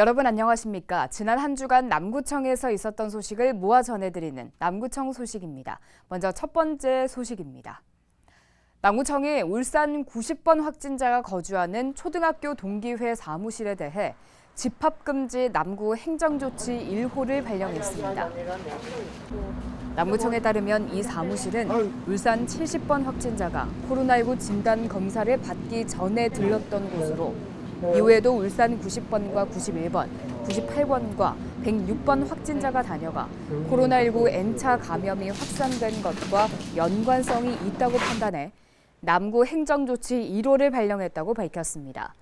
여러분 안녕하십니까? 지난 한 주간 남구청에서 있었던 소식을 모아 전해드리는 남구청 소식입니다. 먼저 첫 번째 소식입니다. 남구청이 울산 90번 확진자가 거주하는 초등학교 동기회 사무실에 대해 집합금지 남구 행정조치 1호를 발령했습니다. 남구청에 따르면 이 사무실은 울산 70번 확진자가 코로나19 진단 검사를 받기 전에 들렀던 곳으로 이후에도 울산 90번과 91번, 98번과 106번 확진자가 다녀가 코로나19 N차 감염이 확산된 것과 연관성이 있다고 판단해 남구 행정조치 1호를 발령했다고 밝혔습니다.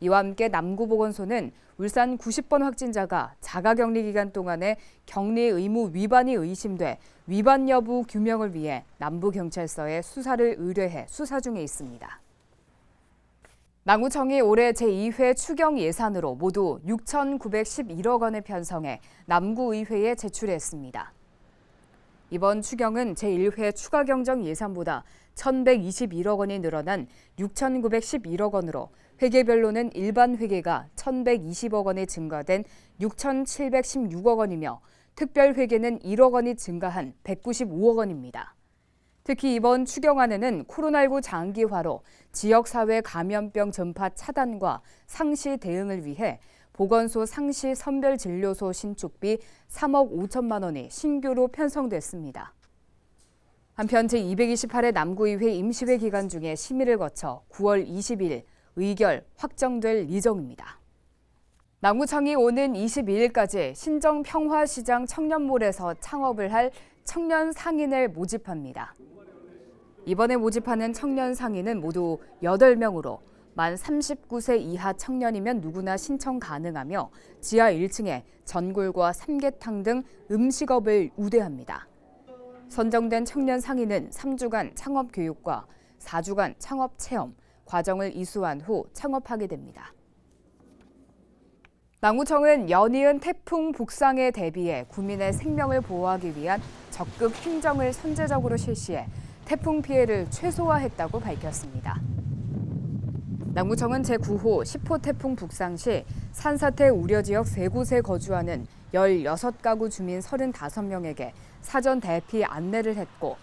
이와 함께 남구보건소는 울산 90번 확진자가 자가격리 기간 동안에 격리 의무 위반이 의심돼 위반 여부 규명을 위해 남부경찰서에 수사를 의뢰해 수사 중에 있습니다. 남구청이 올해 제2회 추경 예산으로 모두 6,911억 원을 편성해 남구의회에 제출했습니다. 이번 추경은 제1회 추가 경정 예산보다 1,121억 원이 늘어난 6,911억 원으로 회계별로는 일반 회계가 1,120억 원이 증가된 6,716억 원이며 특별 회계는 1억 원이 증가한 195억 원입니다. 특히 이번 추경안에는 코로나19 장기화로 지역사회 감염병 전파 차단과 상시 대응을 위해 보건소 상시 선별진료소 신축비 3억 5천만 원이 신규로 편성됐습니다. 한편 제228회 남구의회 임시회 기간 중에 심의를 거쳐 9월 20일 의결 확정될 예정입니다. 남구청이 오는 22일까지 신정평화시장 청년몰에서 창업을 할 청년 상인을 모집합니다. 이번에 모집하는 청년 상인은 모두 8명으로 만 39세 이하 청년이면 누구나 신청 가능하며 지하 1층에 전골과 삼계탕 등 음식업을 우대합니다. 선정된 청년 상인은 3주간 창업 교육과 4주간 창업 체험 과정을 이수한 후 창업하게 됩니다. 남구청은 연이은 태풍 북상에 대비해 구민의 생명을 보호하기 위한 적극 행정을 선제적으로 실시해 태풍 피해를 최소화했다고 밝혔습니다. 남구청은 제9호 10호 태풍 북상 시 산사태 우려 지역 세 곳에 거주하는 16가구 주민 35명에게 사전 대피 안내를 했고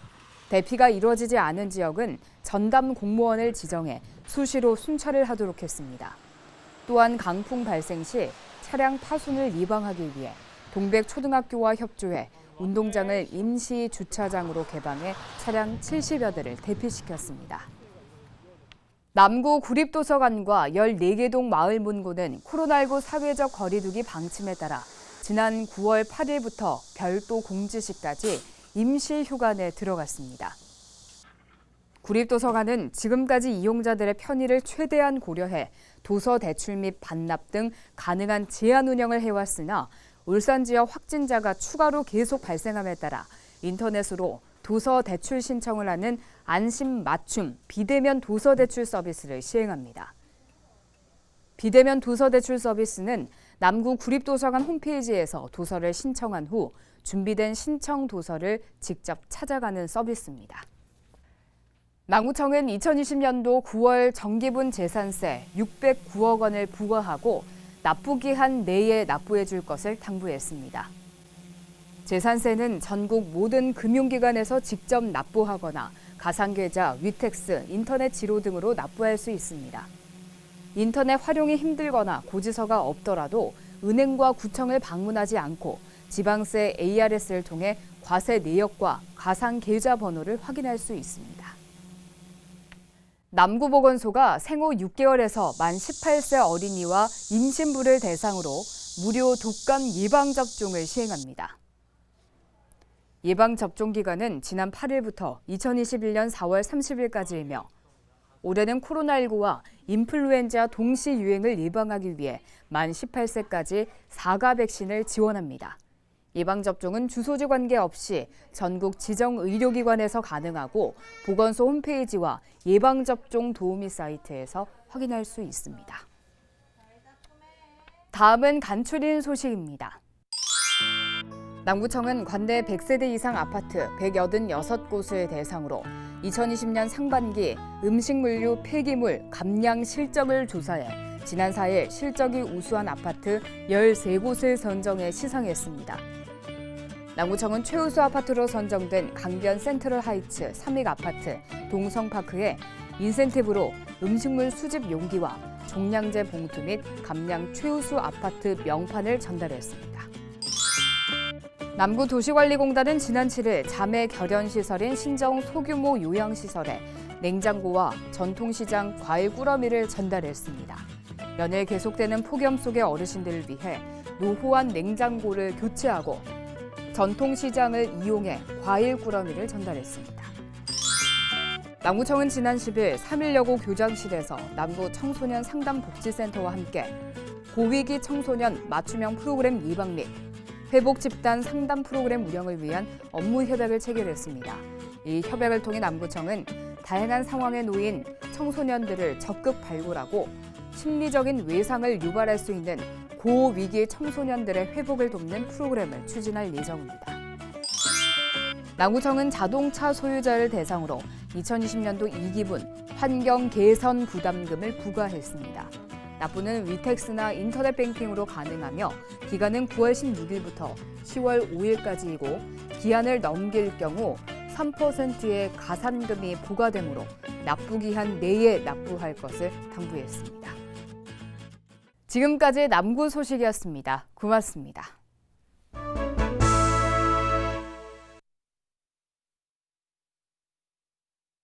대피가 이루어지지 않은 지역은 전담 공무원을 지정해 수시로 순찰을 하도록 했습니다. 또한 강풍 발생 시 차량 파손을 예방하기 위해 동백초등학교와 협조해 운동장을 임시 주차장으로 개방해 차량 70여 대를 대피시켰습니다. 남구 구립도서관과 14개 동 마을 문고는 코로나19 사회적 거리두기 방침에 따라 지난 9월 8일부터 별도 공지시까지 임시 휴관에 들어갔습니다. 구립도서관은 지금까지 이용자들의 편의를 최대한 고려해 도서 대출 및 반납 등 가능한 제한 운영을 해왔으나 울산 지역 확진자가 추가로 계속 발생함에 따라 인터넷으로 도서 대출 신청을 하는 안심 맞춤 비대면 도서 대출 서비스를 시행합니다. 비대면 도서 대출 서비스는 남구 구립도서관 홈페이지에서 도서를 신청한 후 준비된 신청 도서를 직접 찾아가는 서비스입니다. 남구청은 2020년도 9월 정기분 재산세 609억 원을 부과하고 납부기한 내에 납부해 줄 것을 당부했습니다. 재산세는 전국 모든 금융기관에서 직접 납부하거나 가상계좌, 위택스, 인터넷 지로 등으로 납부할 수 있습니다. 인터넷 활용이 힘들거나 고지서가 없더라도 은행과 구청을 방문하지 않고 지방세 ARS를 통해 과세 내역과 가상 계좌 번호를 확인할 수 있습니다. 남구보건소가 생후 6개월에서 만 18세 어린이와 임신부를 대상으로 무료 독감 예방접종을 시행합니다. 예방접종 기간은 지난 8일부터 2021년 4월 30일까지이며 올해는 코로나19와 인플루엔자 동시 유행을 예방하기 위해 만 18세까지 4가 백신을 지원합니다. 예방접종은 주소지 관계없이 전국 지정 의료기관에서 가능하고 보건소 홈페이지와 예방접종 도우미 사이트에서 확인할 수 있습니다. 다음은 간추린 소식입니다. 남구청은 관내 100세대 이상 아파트 186곳을 대상으로 2020년 상반기 음식물류 폐기물 감량 실적을 조사해 지난 4일 실적이 우수한 아파트 13곳을 선정해 시상했습니다. 남구청은 최우수 아파트로 선정된 강변 센트럴 하이츠 3익 아파트 동성파크에 인센티브로 음식물 수집 용기와 종량제 봉투 및 감량 최우수 아파트 명판을 전달했습니다. 남구 도시관리공단은 지난 7일 자매 결연 시설인 신정 소규모 요양 시설에 냉장고와 전통시장 과일 꾸러미를 전달했습니다. 연일 계속되는 폭염 속의 어르신들을 위해 노후한 냉장고를 교체하고 전통시장을 이용해 과일 꾸러미를 전달했습니다. 남구청은 지난 10일 3일여고 교장실에서 남구 청소년 상담복지센터와 함께 고위기 청소년 맞춤형 프로그램 예방 및 회복 집단 상담 프로그램 운영을 위한 업무 협약을 체결했습니다. 이 협약을 통해 남구청은 다양한 상황에 놓인 청소년들을 적극 발굴하고 심리적인 외상을 유발할 수 있는 고위기 청소년들의 회복을 돕는 프로그램을 추진할 예정입니다. 남구청은 자동차 소유자를 대상으로 2020년도 2기분 환경 개선 부담금을 부과했습니다. 납부는 위텍스나 인터넷 뱅킹으로 가능하며 기간은 9월 16일부터 10월 5일까지이고 기한을 넘길 경우 3%의 가산금이 부과되므로 납부 기한 내에 납부할 것을 당부했습니다. 지금까지 남구 소식이었습니다. 고맙습니다.